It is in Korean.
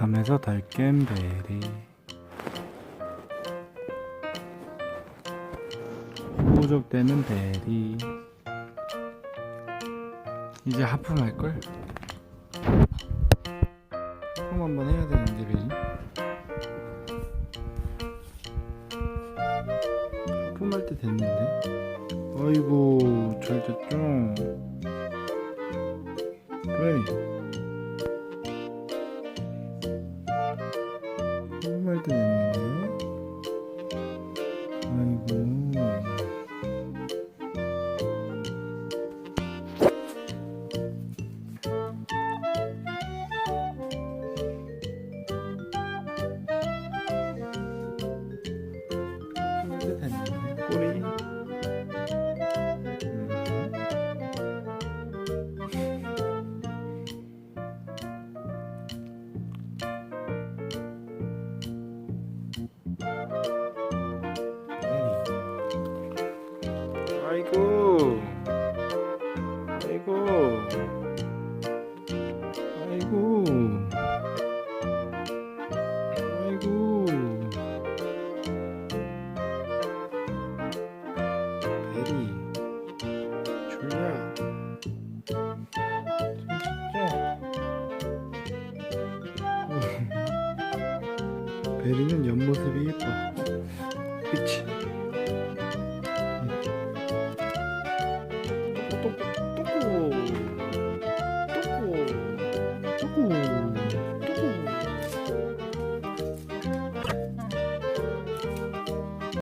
밤에서 달깬 베리. 호족되는 베리. 이제 하품할걸? 하품 한번 해야 되는데 베리. 하품할 때 됐는데? 아이고 잘 됐죠? 베리 하품할 때 됐는데 아이고 따뜻했네 꼬리 아이고. 아이고. 아이고. 아이고. 베리. 줄리아 손 씻죠? 베리는 옆모습이 예뻐. 그치? 쭈꾸